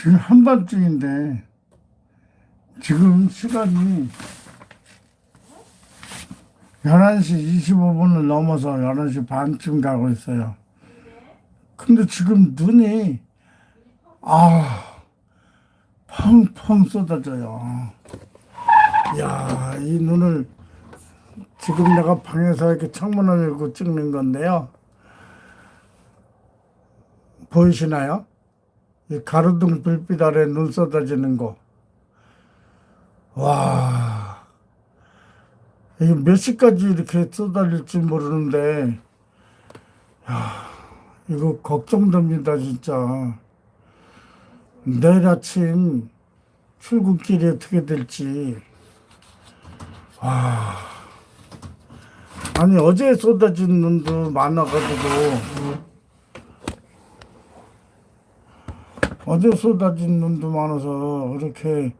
지금 한밤중인데 지금 시간이 11시 25분을 넘어서 11시 반쯤 가고 있어요. 근데 지금 눈이 아 펑펑 쏟아져요. 야, 이 눈을 지금 내가 방에서 이렇게 창문을 열고 찍는 건데요. 보이시나요? 이 가로등 불빛 아래 눈 쏟아지는 거. 와. 이게 몇 시까지 이렇게 쏟아질지 모르는데, 야, 이거 걱정됩니다, 진짜. 내일 아침 출근길이 어떻게 될지. 와. 아니, 어제 쏟아진 눈도 많아가지고, 어제 쏟아진 눈도 많아서 그렇게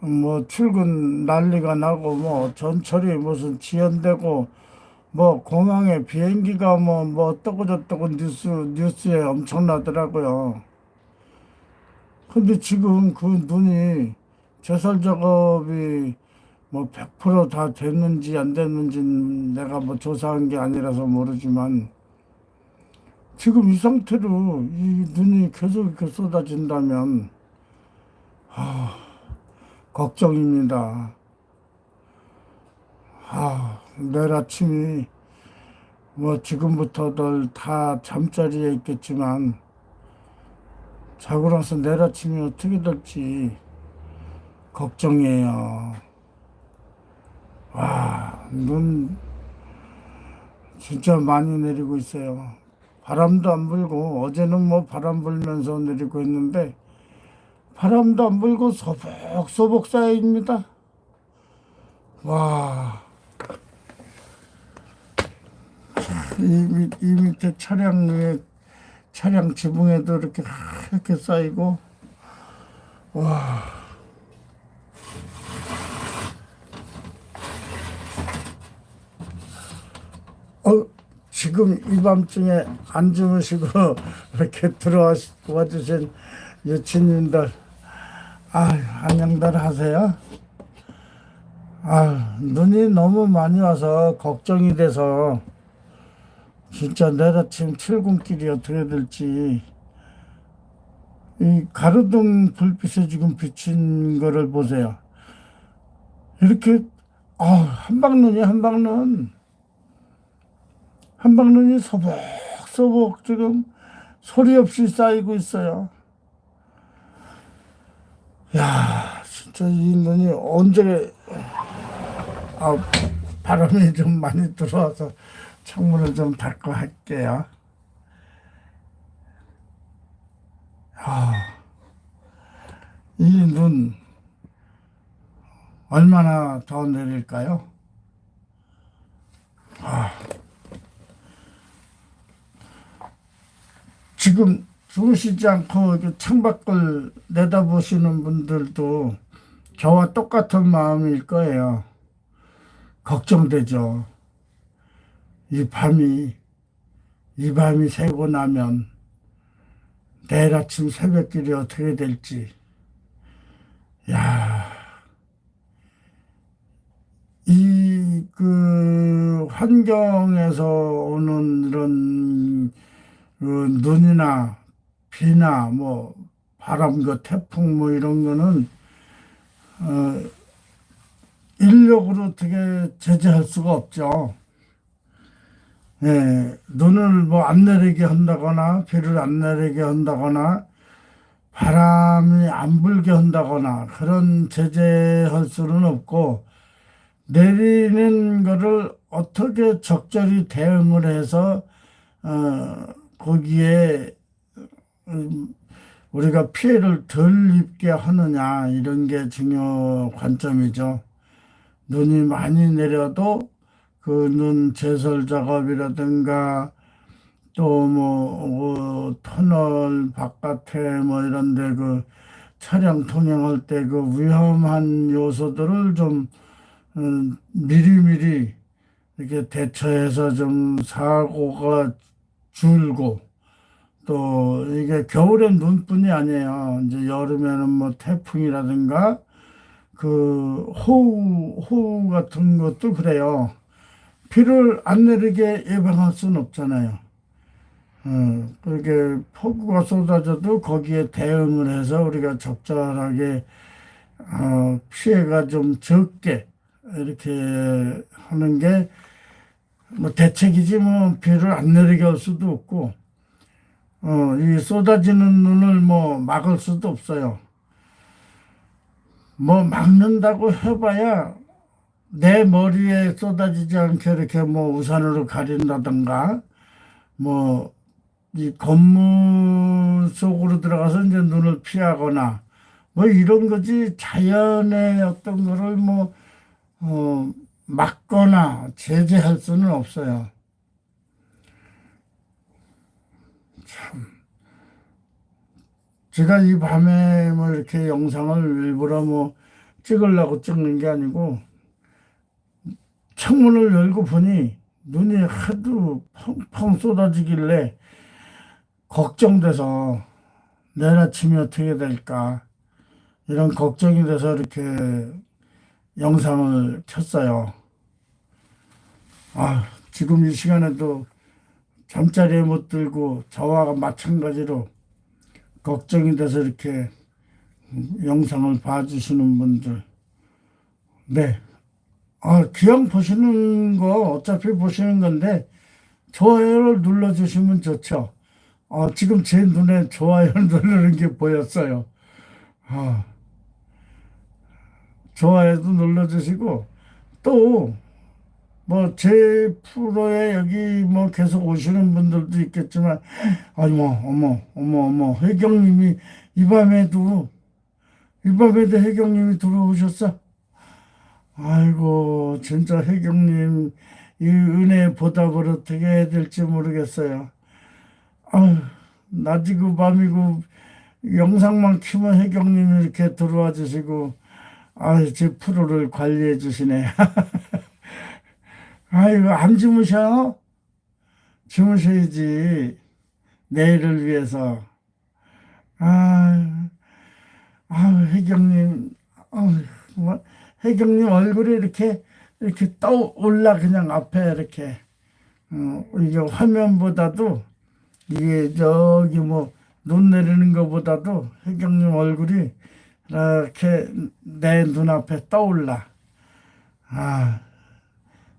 뭐 출근 난리가 나고 뭐 전철이 무슨 지연되고 뭐 공항에 비행기가 뭐뭐 어떠고 저떠고 뉴스 뉴스에 엄청나더라고요. 근데 지금 그 눈이 제설 작업이 뭐 100%다 됐는지 안 됐는지 내가 뭐 조사한 게 아니라서 모르지만 지금 이 상태로 이 눈이 계속 이렇게 쏟아진다면 아, 걱정입니다. 아, 내일 아침이 뭐 지금부터들 다 잠자리에 있겠지만 자고 나서 내일 아침이 어떻게 될지 걱정이에요. 와, 눈 진짜 많이 내리고 있어요. 바람도 안 불고 어제는 뭐 바람 불면서 내리고 있는데 바람도 안 불고 소복소복 쌓여입니다. 와. 이, 밑- 이 밑에 차량 위에 차량 지붕에도 이렇게 이렇게 쌓이고 와. 어, 지금 이 밤중에 안 주무시고 이렇게 들어와 주신 여친님들, 아, 안녕들 하세요. 아, 눈이 너무 많이 와서 걱정이 돼서 진짜 내일 아침 출근길이 어떻게 될지 이 가로등 불빛에 지금 비친 거를 보세요. 이렇게 아, 한방눈이 한방눈. 한방눈이 소복소복 지금 소리 없이 쌓이고 있어요. 야, 진짜 이 눈이 언제 아, 바람이 좀 많이 들어와서 창문을 좀 닫고 할게요. 아, 이 눈 얼마나 더 내릴까요? 지금 주무시지 않고 창밖을 내다보시는 분들도 저와 똑같은 마음일 거예요. 걱정되죠. 이 밤이, 이 밤이 새고 나면 내일 아침 새벽길이 어떻게 될지. 야, 이, 그, 환경에서 오는 이런 그 눈이나 비나 뭐 바람 그 태풍 뭐 이런 거는 어 인력으로 어떻게 제재할 수가 없죠. 예, 눈을 뭐 안 내리게 한다거나 비를 안 내리게 한다거나 바람이 안 불게 한다거나 그런 제재할 수는 없고 내리는 거를 어떻게 적절히 대응을 해서 어 거기에 음, 우리가 피해를 덜 입게 하느냐 이런 게 중요 관점이죠. 눈이 많이 내려도 그 눈 제설 작업이라든가 또뭐 터널 바깥에 뭐 이런데 그 차량 통행할 때 그 위험한 요소들을 좀 음, 미리미리 이렇게 대처해서 좀 사고가 줄고 또 이게 겨울엔 눈뿐이 아니에요. 이제 여름에는 뭐 태풍이라든가 그 호우 호우 같은 것도 그래요. 비를 안 내리게 예방할 수는 없잖아요. 어, 그렇게 폭우가 쏟아져도 거기에 대응을 해서 우리가 적절하게 어, 피해가 좀 적게 이렇게 하는 게 뭐 대책이지 뭐 비를 안 내리게 할 수도 없고 어, 이 쏟아지는 눈을 뭐 막을 수도 없어요. 뭐 막는다고 해봐야 내 머리에 쏟아지지 않게 이렇게 뭐 우산으로 가린다던가 뭐 이 건물 속으로 들어가서 이제 눈을 피하거나 뭐 이런 거지 자연의 어떤 거를 뭐 어, 막거나 제재할 수는 없어요. 제가 이 밤에 뭐 이렇게 영상을 일부러 뭐 찍으려고 찍는 게 아니고 창문을 열고 보니 눈이 하도 펑펑 쏟아지길래 걱정돼서 내일 아침이 어떻게 될까 이런 걱정이 돼서 이렇게 영상을 켰어요. 아, 지금 이 시간에도 잠자리에 못 들고 저와 마찬가지로 걱정이 돼서 이렇게 영상을 봐주시는 분들. 네. 아, 그냥 보시는 거 어차피 보시는 건데 좋아요를 눌러주시면 좋죠. 아, 지금 제 눈에 좋아요를 누르는 게 보였어요. 아, 좋아요도 눌러주시고 또 뭐 제 프로에 여기 뭐 계속 오시는 분들도 있겠지만 아니 뭐 어머 어머 어머 혜경님이 이 밤에도 이 밤에도 혜경님이 들어오셨어. 아이고 진짜 혜경님 이 은혜 보답을 어떻게 해야 될지 모르겠어요. 아유 낮이고 밤이고 영상만 키면 혜경님이 이렇게 들어와 주시고 아유 제 프로를 관리해 주시네. 아이고 안 주무셔? 주무셔야지 내일을 위해서. 아, 아 혜경님, 아, 뭐, 혜경님 얼굴이 이렇게 이렇게 떠올라 그냥 앞에 이렇게 어, 이게 화면보다도 이게 저기 뭐 눈 내리는 것보다도 혜경님 얼굴이 이렇게 내 눈앞에 떠올라. 아,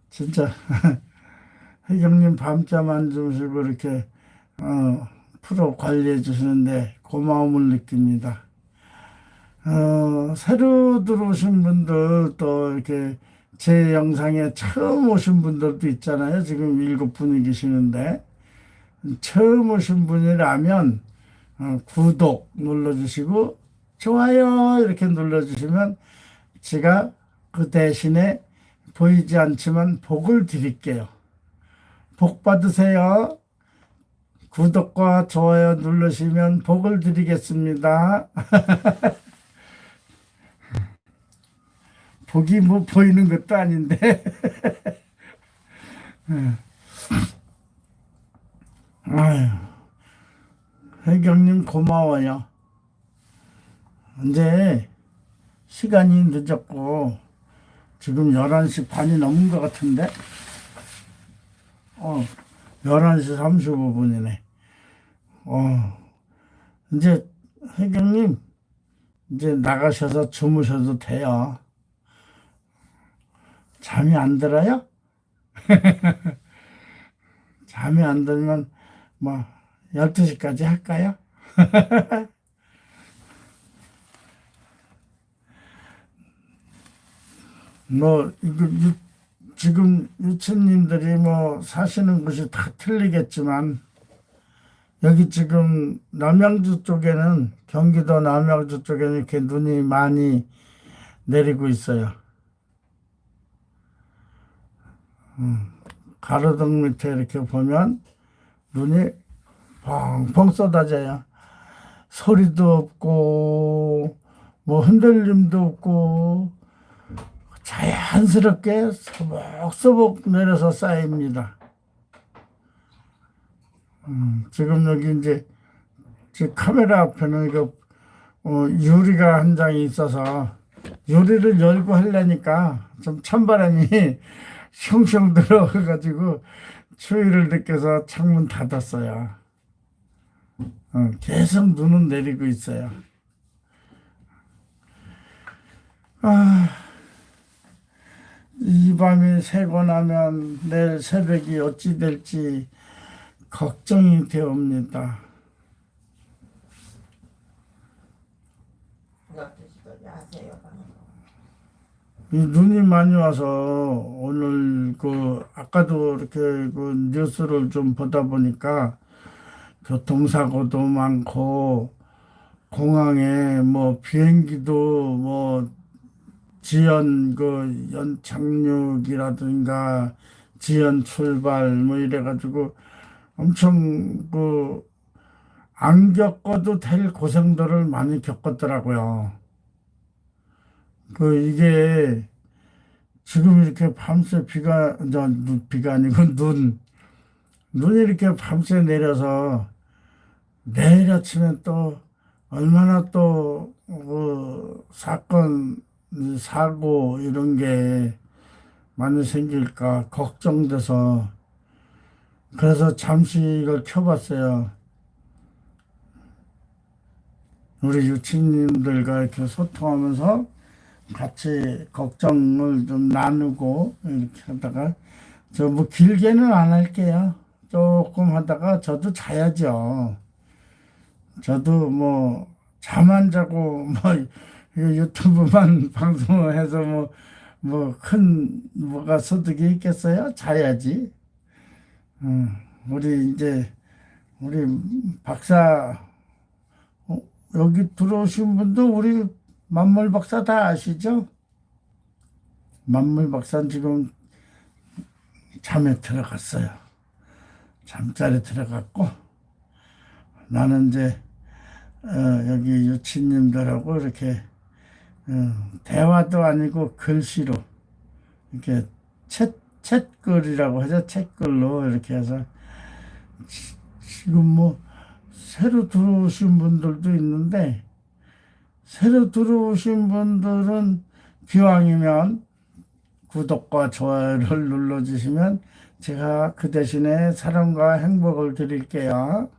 진짜 혜경님 밤잠 안 주무시고 이렇게 어, 프로 관리해 주시는데 고마움을 느낍니다. 어, 새로 들어오신 분들 또 이렇게 제 영상에 처음 오신 분들도 있잖아요. 지금 일곱 분이 계시는데 처음 오신 분이라면 어, 구독 눌러주시고 좋아요 이렇게 눌러주시면 제가 그 대신에 보이지 않지만 복을 드릴게요. 복 받으세요. 구독과 좋아요 누르시면 복을 드리겠습니다. 복이 뭐 보이는 것도 아닌데. 아유, 혜경님 고마워요. 이제 시간이 늦었고 지금 11시 반이 넘은 것 같은데 어 11시 35분이네 어 이제 혜경님 이제 나가셔서 주무셔도 돼요 잠이 안 들어요? 잠이 안 들면 뭐 12시까지 할까요? 뭐 이거 유, 지금 유치님들이 뭐 사시는 곳이 다 틀리겠지만 여기 지금 남양주 쪽에는 경기도 남양주 쪽에는 이렇게 눈이 많이 내리고 있어요. 음, 가로등 밑에 이렇게 보면 눈이 펑펑 쏟아져요. 소리도 없고 뭐 흔들림도 없고 자연스럽게 소복소복 내려서 쌓입니다. 음, 지금 여기 이제 제 카메라 앞에는 이거 어, 유리가 한 장이 있어서 유리를 열고 하려니까 좀 찬바람이 숑숑 들어가가지고 추위를 느껴서 창문 닫았어요. 어, 계속 눈은 내리고 있어요. 아, 이 밤이 새고 나면 내일 새벽이 어찌 될지 걱정이 되옵니다. 눈이 많이 와서 오늘 그 아까도 이렇게 그 뉴스를 좀 보다 보니까 교통사고도 많고 공항에 뭐 비행기도 뭐 지연 그 연착륙이라든가 지연 출발 뭐 이래가지고 엄청 그 안 겪어도 될 고생들을 많이 겪었더라고요. 그 이게 지금 이렇게 밤새 비가 저 눈- 비가 아니고 눈 눈이 이렇게 밤새 내려서 내일 아침에 또 얼마나 또 그 사건 사고 이런 게 많이 생길까 걱정돼서 그래서 잠시 이걸 켜봤어요. 우리 유치님들과 이렇게 소통하면서 같이 걱정을 좀 나누고 이렇게 하다가 저 뭐 길게는 안 할게요. 조금 하다가 저도 자야죠. 저도 뭐 잠 안 자고 뭐 유튜브만 방송을 해서 뭐 뭐 큰 뭐가 소득이 있겠어요? 자야지. 음, 우리 이제 우리 박사 어, 여기 들어오신 분도 우리 만물 박사 다 아시죠? 만물 박사는 지금 잠에 들어갔어요. 잠자리 들어갔고 나는 이제 어, 여기 유치님들하고 이렇게 어, 대화도 아니고 글씨로 이렇게 챗 챗글이라고 하죠. 챗글로 이렇게 해서 지- 지금 뭐 새로 들어오신 분들도 있는데 새로 들어오신 분들은 기왕이면 구독과 좋아요를 눌러주시면 제가 그 대신에 사랑과 행복을 드릴게요.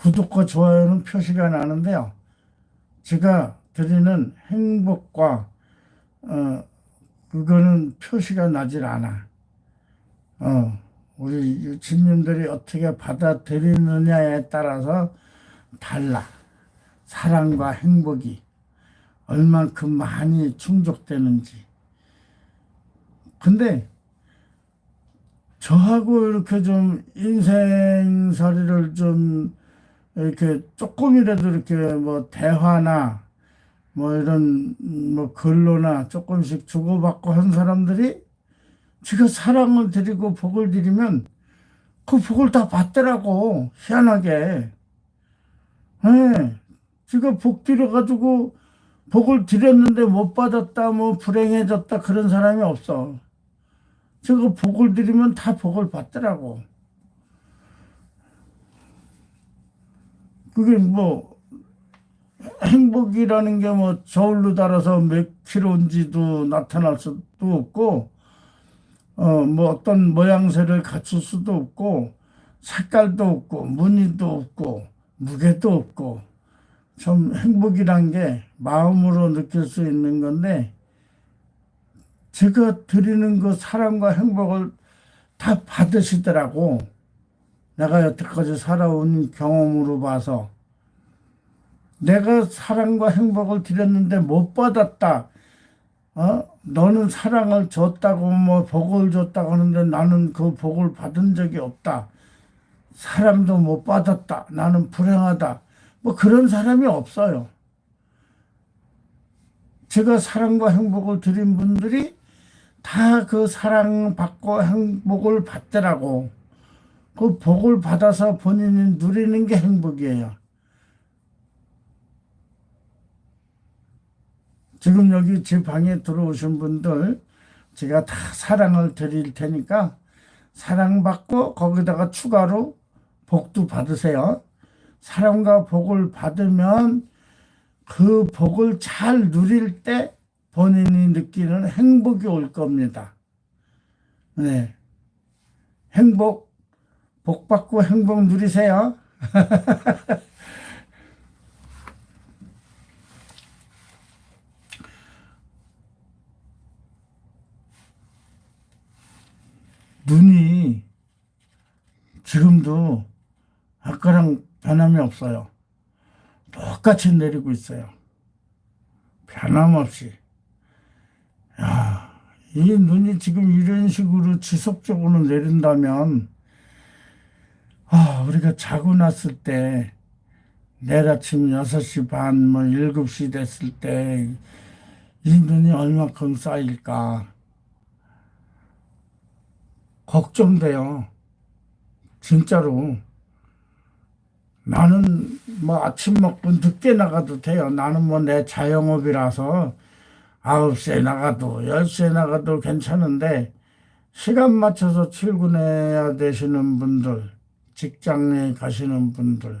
구독과 좋아요는 표시가 나는데요. 제가 드리는 행복과 어 그거는 표시가 나질 않아. 어 우리 유치님들이 어떻게 받아들이느냐에 따라서 달라. 사랑과 행복이 얼만큼 많이 충족되는지. 근데 저하고 이렇게 좀 인생살이를 좀 이렇게 조금이라도 이렇게 뭐 대화나 뭐 이런 뭐 글로나 조금씩 주고받고 한 사람들이 제가 사랑을 드리고 복을 드리면 그 복을 다 받더라고 희한하게. 예. 제가 복 드려가지고 복을 드렸는데 못 받았다 뭐 불행해졌다 그런 사람이 없어. 제가 복을 드리면 다 복을 받더라고 그게 뭐 행복이라는 게 뭐 저울로 달아서 몇 킬로인지도 나타날 수도 없고 어 뭐 어떤 모양새를 갖출 수도 없고 색깔도 없고 무늬도 없고 무게도 없고 좀 행복이란 게 마음으로 느낄 수 있는 건데 제가 드리는 그 사랑과 행복을 다 받으시더라고. 내가 여태까지 살아온 경험으로 봐서 내가 사랑과 행복을 드렸는데 못 받았다. 어? 너는 사랑을 줬다고 뭐 복을 줬다고 하는데 나는 그 복을 받은 적이 없다. 사랑도 못 받았다. 나는 불행하다. 뭐 그런 사람이 없어요. 제가 사랑과 행복을 드린 분들이 다 그 사랑 받고 행복을 받더라고. 그 복을 받아서 본인이 누리는 게 행복이에요. 지금 여기 제 방에 들어오신 분들 제가 다 사랑을 드릴 테니까 사랑받고 거기다가 추가로 복도 받으세요. 사랑과 복을 받으면 그 복을 잘 누릴 때 본인이 느끼는 행복이 올 겁니다. 네. 행복, 복 받고 행복 누리세요. 눈이 지금도 아까랑 변함이 없어요. 똑같이 내리고 있어요. 변함없이. 야, 이 눈이 지금 이런 식으로 지속적으로 내린다면, 아, 우리가 자고 났을 때, 내일 아침 6시 반, 뭐 7시 됐을 때, 이 눈이 얼마큼 쌓일까. 걱정돼요. 진짜로. 나는 뭐 아침 먹고 늦게 나가도 돼요. 나는 뭐 내 자영업이라서 9시에 나가도 10시에 나가도 괜찮은데 시간 맞춰서 출근해야 되시는 분들, 직장에 가시는 분들,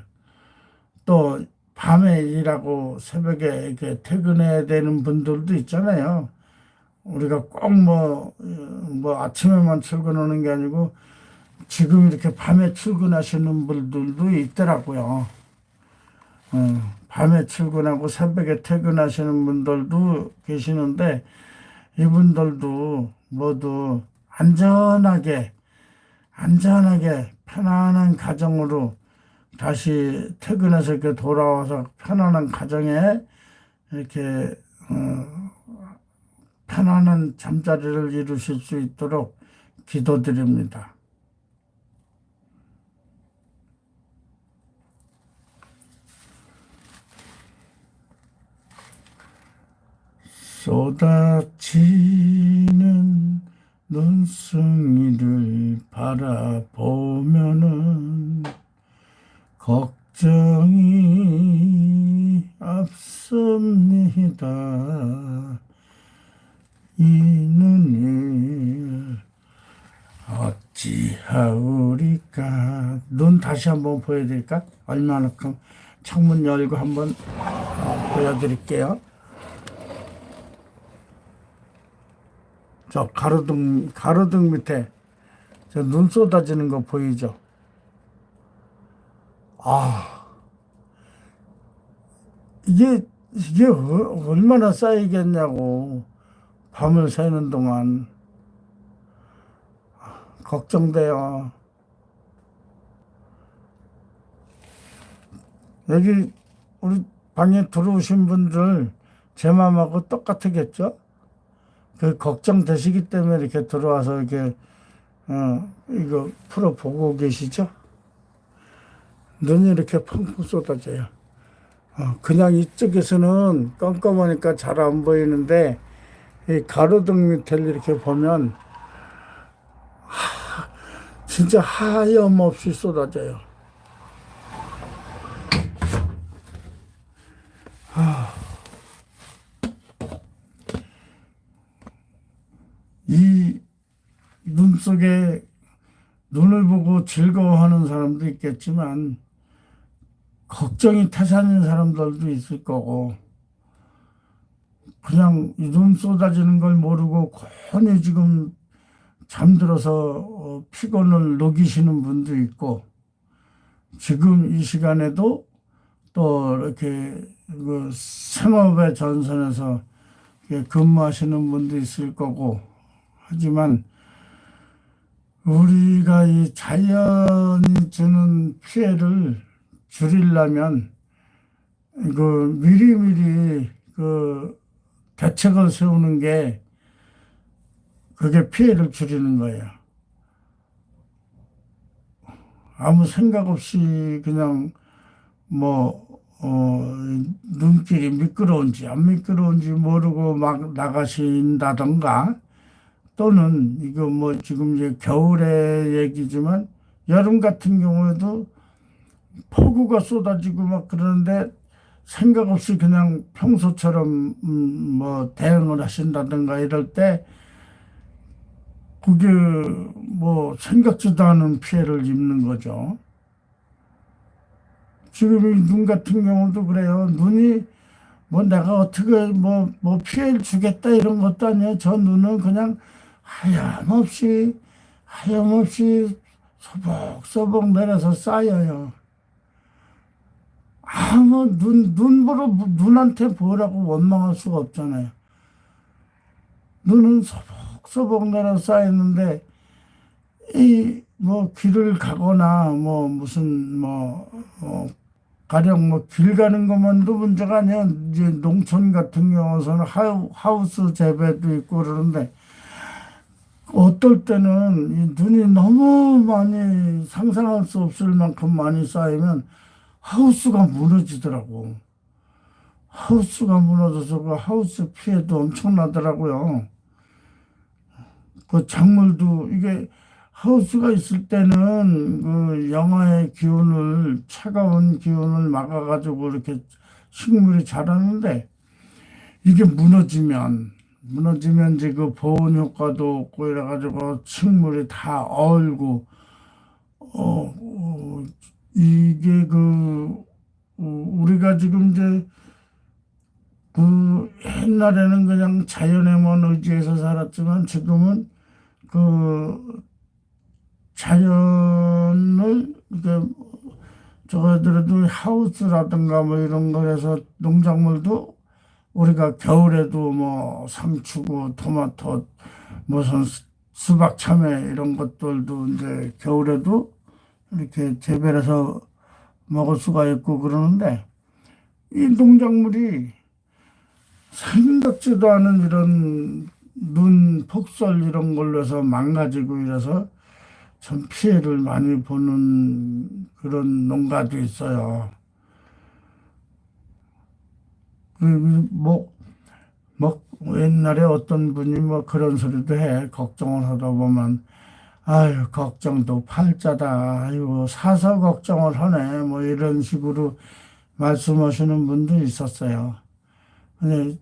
또 밤에 일하고 새벽에 이렇게 퇴근해야 되는 분들도 있잖아요. 우리가 꼭 뭐, 뭐 아침에만 출근하는 게 아니고 지금 이렇게 밤에 출근하시는 분들도 있더라고요. 어, 밤에 출근하고 새벽에 퇴근하시는 분들도 계시는데 이분들도 모두 안전하게 안전하게 편안한 가정으로 다시 퇴근해서 이렇게 돌아와서 편안한 가정에 이렇게 어, 편안한 잠자리를 이루실 수 있도록 기도드립니다. 쏟아지는 눈송이를 바라보면은 걱정이 앞섭니다. 이 눈을 어찌하오리까 눈 다시 한번 보여드릴까? 얼마나큼 창문 열고 한번 어, 보여드릴게요. 저 가로등 가로등 밑에 저 눈 쏟아지는 거 보이죠? 아 이게 이게 어- 얼마나 쌓이겠냐고 밤을 새는 동안 걱정돼요. 여기 우리 방에 들어오신 분들 제 마음하고 똑같겠죠? 그 걱정되시기 때문에 이렇게 들어와서 이렇게 어 이거 풀어 보고 계시죠? 눈이 이렇게 펑펑 쏟아져요. 어, 그냥 이쪽에서는 깜깜하니까 잘 안 보이는데 이 가로등 밑을 이렇게 보면 하, 진짜 하염없이 쏟아져요. 이 눈 속에 눈을 보고 즐거워하는 사람도 있겠지만 걱정이 태산인 사람들도 있을 거고 그냥 이눈 쏟아지는 걸 모르고 곤히 지금 잠들어서 어, 피곤을 녹이시는 분도 있고 지금 이 시간에도 또 이렇게 그 생업의 전선에서 근무하시는 분도 있을 거고 하지만 우리가 이 자연이 주는 피해를 줄이려면 그 미리미리 그 대책을 세우는 게 그게 피해를 줄이는 거예요. 아무 생각 없이 그냥 뭐, 어, 눈길이 미끄러운지 안 미끄러운지 모르고 막 나가신다던가 또는 이거 뭐 지금 이제 겨울의 얘기지만 여름 같은 경우에도 폭우가 쏟아지고 막 그러는데 생각 없이 그냥 평소처럼 음, 뭐 대응을 하신다든가 이럴 때 그게 뭐 생각지도 않은 피해를 입는 거죠. 지금 이 눈 같은 경우도 그래요. 눈이 뭐 내가 어떻게 뭐, 뭐 피해를 주겠다 이런 것도 아니에요. 저 눈은 그냥 하염없이, 하염없이 소복소복 내려서 쌓여요. 아무 눈, 눈으로, 눈한테 보라고 원망할 수가 없잖아요. 눈은 소복소복 내려 쌓였는데, 이, 뭐, 길을 가거나, 뭐, 무슨, 뭐, 어, 가령 뭐 길 가는 것만도 문제가 아니야. 이제 농촌 같은 경우서는 하우, 하우스 재배도 있고 그러는데 어떨 때는 이 눈이 너무 많이 상상할 수 없을 만큼 많이 쌓이면 하우스가 무너지더라고. 하우스가 무너져서 그 하우스 피해도 엄청나더라고요. 그 작물도 이게 하우스가 있을 때는 그 영하의 기운을 차가운 기운을 막아가지고 이렇게 식물이 자라는데 이게 무너지면 무너지면 이제 그 보온 효과도 없고 이래가지고 식물이 다 얼고 어, 어 이게 그 어, 우리가 지금 이제 그 옛날에는 그냥 자연에만 의지해서 살았지만 지금은 그 자연을 이렇게 저거들도 하우스라든가 뭐 이런 거에서 농작물도 우리가 겨울에도 뭐 상추고 토마토 무슨 수- 수박 참외 이런 것들도 이제 겨울에도 이렇게 재배해서 먹을 수가 있고 그러는데 이 농작물이 생각지도 않은 이런 눈 폭설 이런 걸로 해서 망가지고 이래서 참 피해를 많이 보는 그런 농가도 있어요. 그, 뭐, 뭐, 옛날에 어떤 분이 뭐 그런 소리도 해. 걱정을 하다 보면, 아유, 걱정도 팔자다. 아이고, 사서 걱정을 하네. 뭐 이런 식으로 말씀하시는 분도 있었어요. 근데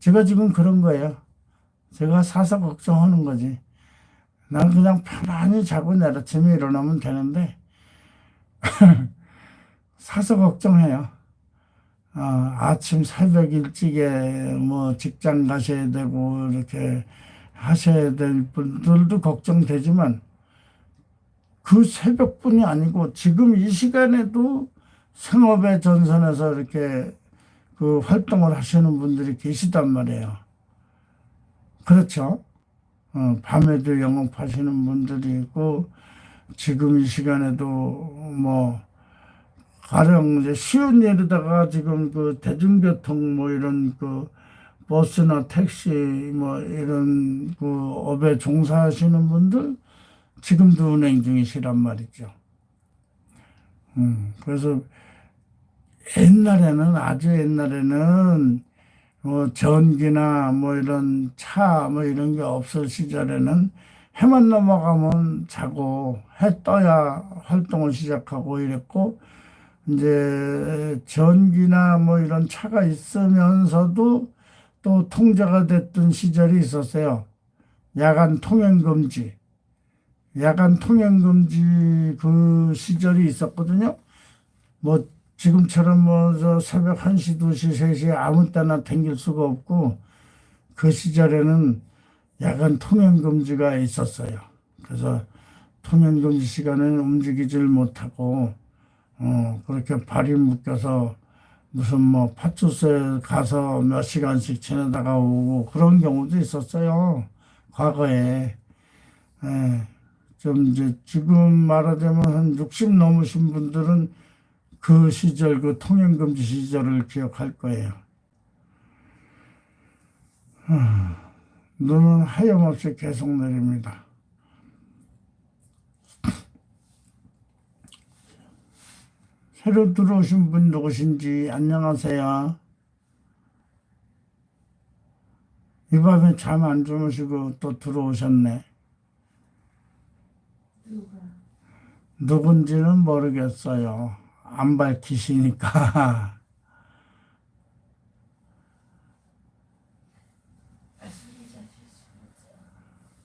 제가 지금 그런 거예요. 제가 사서 걱정하는 거지. 난 그냥 편안히 자고 내일 아침에 일어나면 되는데, 사서 걱정해요. 어, 아침 새벽 일찍에 뭐 직장 가셔야 되고, 이렇게 하셔야 될 분들도 걱정되지만, 그 새벽뿐이 아니고, 지금 이 시간에도 생업의 전선에서 이렇게 그 활동을 하시는 분들이 계시단 말이에요. 그렇죠? 어, 밤에도 영업하시는 분들이 있고, 지금 이 시간에도 뭐, 가령 이제 쉬운 예로다가 지금 그 대중교통 뭐 이런 그 버스나 택시 뭐 이런 그 업에 종사하시는 분들 지금도 운행 중이시란 말이죠. 음, 그래서 옛날에는 아주 옛날에는 뭐 전기나 뭐 이런 차 뭐 이런 게 없을 시절에는 해만 넘어가면 자고 해 떠야 활동을 시작하고 이랬고 이제 전기나 뭐 이런 차가 있으면서도 또 통제가 됐던 시절이 있었어요. 야간 통행 금지. 야간 통행 금지 그 시절이 있었거든요. 뭐 지금처럼 뭐저 새벽 1시, 2시, 3시에 아무 때나 댕길 수가 없고 그 시절에는 야간 통행 금지가 있었어요. 그래서 통행 금지 시간에는 움직이질 못하고 어 그렇게 발이 묶여서 무슨 뭐 파출소에 가서 몇 시간씩 지내다가 오고 그런 경우도 있었어요. 과거에. 예. 좀 이제 지금 말하자면 한 60 넘으신 분들은 그 시절 그 통행금지 시절을 기억할 거예요. 하, 눈은 하염없이 계속 내립니다. 새로 들어오신 분 누구신지 안녕하세요. 이 밤에 잠 안 주무시고 또 들어오셨네. 누가? 누군지는 모르겠어요. 안 밝히시니까.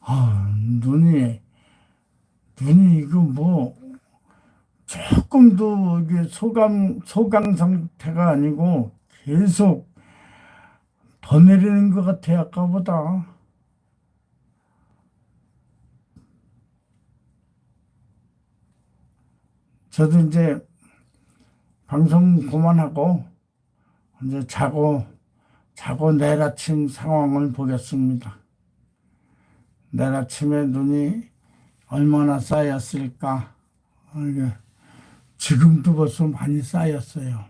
아, 눈이, 눈이 이거 뭐, 지금도 이게 소강 소강 상태가 아니고 계속 더 내리는 것 같아 아까보다. 저도 이제 방송 그만하고 이제 자고 자고 내일 아침 상황을 보겠습니다. 내일 아침에 눈이 얼마나 쌓였을까? 아, 이게 지금도 벌써 많이 쌓였어요.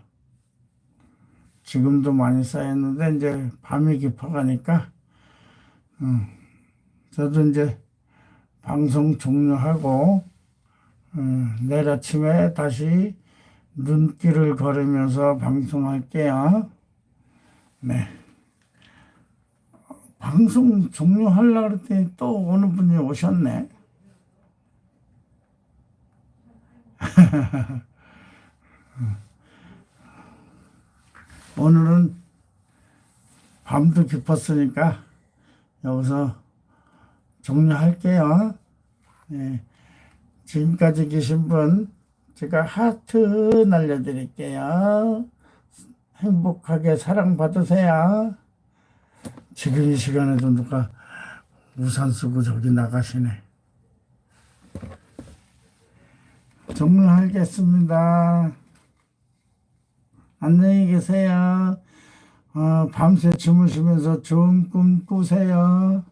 지금도 많이 쌓였는데 이제 밤이 깊어가니까 음, 저도 이제 방송 종료하고 음, 내일 아침에 다시 눈길을 걸으면서 방송할게요. 네. 방송 종료하려고 그랬더니 또 어느 분이 오셨네. 오늘은 밤도 깊었으니까 여기서 종료할게요. 네. 지금까지 계신 분 제가 하트 날려드릴게요. 행복하게 사랑받으세요. 지금 이 시간에도 누가 우산 쓰고 저기 나가시네. 종료하겠습니다. 안녕히 계세요. 어, 밤새 주무시면서 좋은 꿈 꾸세요.